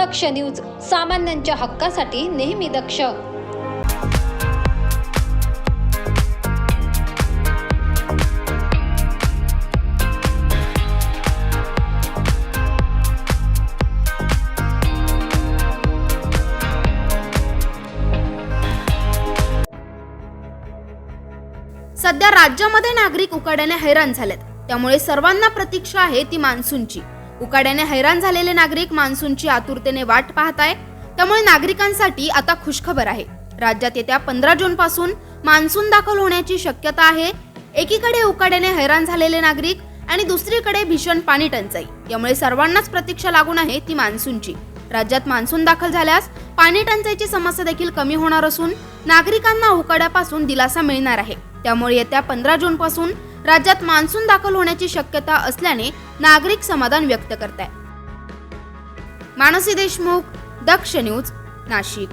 दक्ष news सामान्यांच्या हक्कासाठी नेहमी दक्ष. सध्या राज्यामध्ये नागरिक उकाड्याने हैराण झालेत. त्यामुळे सर्वांना प्रतीक्षा आहे ती मान्सूनची. उकाड्याने हैराण झालेले नागरिक मान्सूनची आतुरतेने वाट पाहत आहे त्यामुळे नागरिकांसाठी आता खुशखबर आहे. राज्यात येत्या पंधरा जून पासून मान्सून दाखल होण्याची शक्यता आहे. एकीकडे उकाड्याने हैराण झालेले नागरिक आणि दुसरीकडे भीषण पाणी टंचाई. यामुळे सर्वांनाच प्रतीक्षा लागून आहे ती मान्सूनची. राज्यात मान्सून दाखल झाल्यास पाणी टंचाईची समस्या देखील कमी होणार असून नागरिकांना उकाड्यापासून दिलासा मिळणार आहे. त्यामुळे येत्या पंधरा जून पासून राज्यात मान्सून दाखल होण्याची शक्यता असल्याने नागरिक समाधान व्यक्त करत आहे मानसी देशमुख दक्ष न्यूज नाशिक.